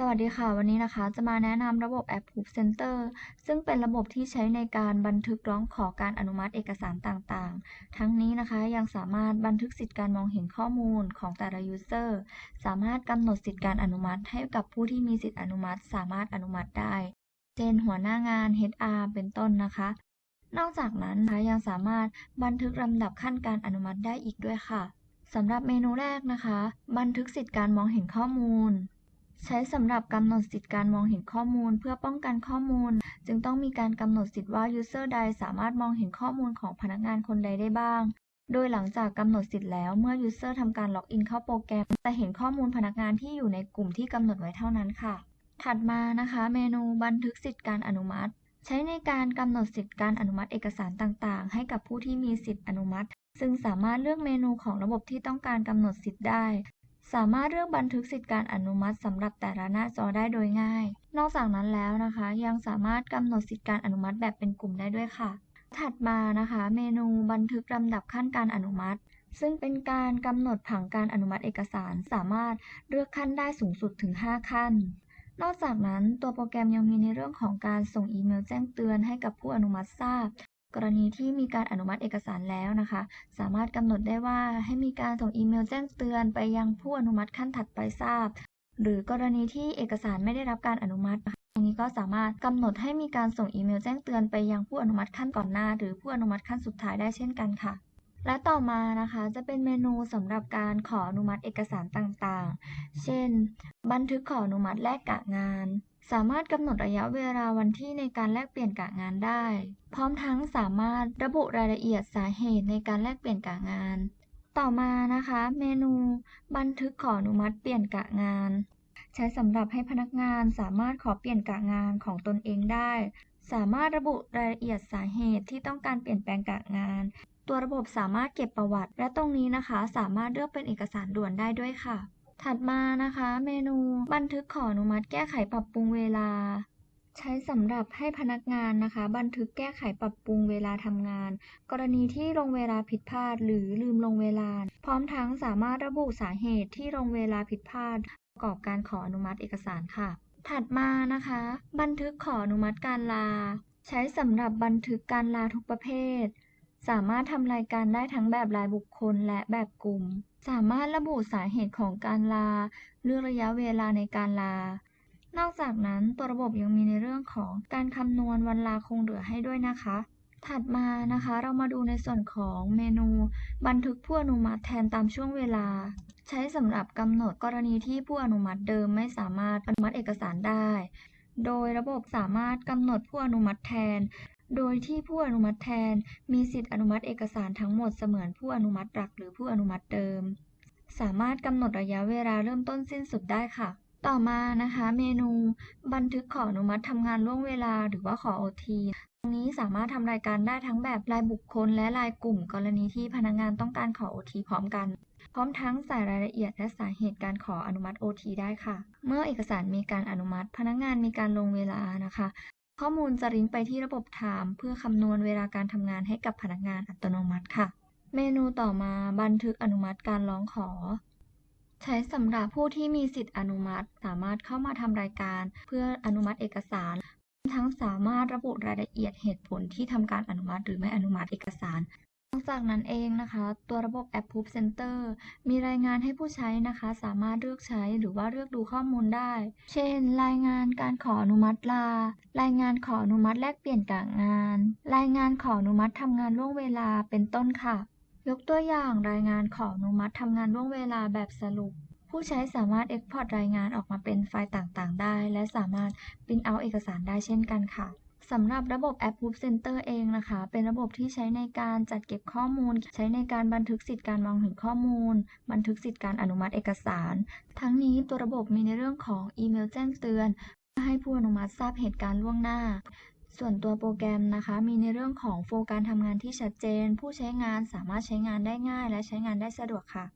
สวัสดีค่ะ วันนี้นะคะจะมาแนะนำระบบ Approve Center ซึ่งเป็นระบบที่ใช้ในการบันทึกร้องขอการอนุมัติเอกสารต่างๆ ทั้งนี้นะคะยังสามารถบันทึกสิทธิการมองเห็นข้อมูลของแต่ละ User สามารถกำหนดสิทธิการอนุมัติให้กับผู้ที่มีสิทธิอนุมัติ สามารถอนุมัติได้เช่นหัวหน้างาน HR เป็นต้นนะคะ นอกจากนั้นนะคะยังสามารถบันทึกลำดับขั้นการอนุมัติได้อีกด้วยค่ะสำหรับเมนูแรกนะคะ บันทึกสิทธิการมองเห็นข้อมูล ใช้สำหรับกำหนดสิทธิการมองเห็นข้อมูล เพื่อป้องกันข้อมูล จึงต้องมีการกำหนดสิทธิว่า User ใดสามารถมองเห็นข้อมูลของพนักงานคนใดได้บ้าง โดยหลังจากกำหนดสิทธิ์แล้วเมื่อ User ทำการล็อกอินเข้าโปรแกรม จะเห็นข้อมูลพนักงานที่อยู่ในกลุ่มที่กำหนดไว้เท่านั้นค่ะ ถัดมานะคะเมนูบันทึกสิทธิการอนุมัติ ใช้ในการกำหนดสิทธิการอนุมัติเอกสารต่าง ๆ ให้กับผู้ที่มีสิทธิอนุมัติซึ่งสามารถเลือกเมนูของระบบที่ต้องการกำหนดสิทธิ์ได้ สามารถเลือกบันทึกสิทธิการอนุมัติสำหรับแต่ละหน้าจอได้โดยง่าย นอกจากนั้นแล้วนะคะ ยังสามารถกำหนดสิทธิการอนุมัติแบบเป็นกลุ่มได้ด้วยค่ะ ถัดมานะคะ เมนูบันทึกลำดับขั้นการอนุมัติ ซึ่งเป็นการกำหนดผังการอนุมัติเอกสาร สามารถเลือกขั้นได้สูงสุดถึง 5 ขั้น นอกจากนั้นตัวโปรแกรมยังมีในเรื่องของการส่งอีเมลแจ้งเตือนให้กับผู้อนุมัติทราบ กรณีที่มีการอนุมัติเอกสารแล้วนะคะ สามารถกำหนดได้ว่าให้มีการส่งอีเมลแจ้งเตือนไปยังผู้อนุมัติขั้นถัดไปทราบ หรือกรณีที่เอกสารไม่ได้รับการอนุมัติอันนี้ก็สามารถกำหนดให้มีการส่งอีเมลแจ้งเตือนไปยังผู้อนุมัติขั้นก่อนหน้า หรือผู้อนุมัติขั้นสุดท้ายได้เช่นกันค่ะและต่อมานะคะจะเป็นเมนูสำหรับการขออนุมัติเอกสารต่างๆ เช่น บันทึกขออนุมัติแลกกะงาน สามารถกำหนดระยะเวลาวันที่ในการแลกเปลี่ยนกะงานได้ พร้อมทั้งสามารถระบุรายละเอียดสาเหตุในการแลกเปลี่ยนกะงาน ต่อมานะคะ เมนู บันทึกขออนุมัติเปลี่ยนกะงาน ใช้สำหรับให้พนักงานสามารถขอเปลี่ยนกะงานของตนเองได้ สามารถระบุรายละเอียดสาเหตุที่ต้องการเปลี่ยนแปลงกะงาน ตัวระบบสามารถเก็บประวัติ และตรงนี้นะคะ สามารถเลือกเป็นเอกสารด่วนได้ด้วยค่ะ ถัดมานะคะเมนูบันทึกขออนุมัติแก้ไขปรับปรุงเวลา ใช้สำหรับให้พนักงานนะคะ บันทึกแก้ไขปรับปรุงเวลาทำงาน กรณีที่ลงเวลาผิดพลาด หรือลืมลงเวลา พร้อมทั้งสามารถระบุสาเหตุที่ลงเวลาผิดพลาด ประกอบการขออนุมัติเอกสารค่ะ ถัดมานะคะ บันทึกขออนุมัติการลา ใช้สำหรับบันทึกการลาทุกประเภท สามารถทำรายการได้ทั้งแบบรายบุคคลและแบบกลุ่ม สามารถระบุสาเหตุของการลา เลือกระยะเวลาในการลา นอกจากนั้นตัวระบบยังมีในเรื่องของการคำนวณวันลาคงเหลือให้ด้วยนะคะ ถัดมานะคะ เรามาดูในส่วนของเมนู บันทึกผู้อนุมัติแทนตามช่วงเวลา ใช้สำหรับกำหนดกรณีที่ผู้อนุมัติเดิมไม่สามารถอนุมัติเอกสารได้โดยระบบสามารถกำหนดผู้อนุมัติแทน โดยที่ผู้อนุมัติแทน มีสิทธิอนุมัติเอกสารทั้งหมดเสมือนผู้อนุมัติหลักหรือผู้อนุมัติเดิม สามารถกำหนดระยะเวลาเริ่มต้นสิ้นสุดได้ค่ะ ต่อมานะคะเมนู บันทึกขออนุมัติทำงานล่วงเวลาหรือว่าขอ OT ตรงนี้สามารถทำรายการได้ทั้งแบบรายบุคคลและรายกลุ่ม กรณีที่พนักงานต้องการขอ OT พร้อมกันพร้อมทั้งใส่รายละเอียดและสาเหตุการขออนุมัติ OT ได้ค่ะ เมื่อเอกสารมีการอนุมัติ พนักงานมีการลงเวลานะคะ ข้อมูลจะลิงก์ไปที่ระบบ Time เพื่อคำนวณเวลาการทำงานให้กับพนักงานอัตโนมัติค่ะ เมนูต่อมาบันทึกอนุมัติการร้องขอ ใช้สำหรับผู้ที่มีสิทธิอนุมัติ สามารถเข้ามาทำรายการ เพื่ออนุมัติเอกสาร ทั้งสามารถระบุรายละเอียดเหตุผลที่ทำการอนุมัติ หรือไม่อนุมัติเอกสาร อกจากนั้นเองนะคะ ตัวระบบ Approve Center มีรายงานให้ผู้ใช้นะคะ สามารถเลือกใช้หรือว่าเลือกดูข้อมูลได้ เช่น รายงานการขออนุมัติลา รายงานขออนุมัติแลกเปลี่ยนกะงาน รายงานขออนุมัติทำงานล่วงเวลาเป็นต้นค่ะ ยกตัวอย่างรายงานขออนุมัติทำงานล่วงเวลาแบบสรุป ผู้ใช้สามารถ Export รายงานออกมาเป็นไฟล์ต่างๆ ได้ และสามารถ Print out เอกสารได้เช่นกันค่ะ สำหรับระบบ Approve Center เองนะคะ เป็นระบบที่ใช้ในการจัดเก็บข้อมูล ใช้ในการบันทึกสิทธิการมองเห็นข้อมูล บันทึกสิทธิการอนุมัติเอกสาร ทั้งนี้ตัวระบบมีในเรื่องของอีเมลแจ้งเตือน ให้ผู้อนุมัติทราบเหตุการณ์ล่วงหน้า ส่วนตัวโปรแกรมนะคะ มีในเรื่องของโฟล์การทำงานที่ชัดเจน ผู้ใช้งานสามารถใช้งานได้ง่าย และใช้งานได้สะดวกค่ะ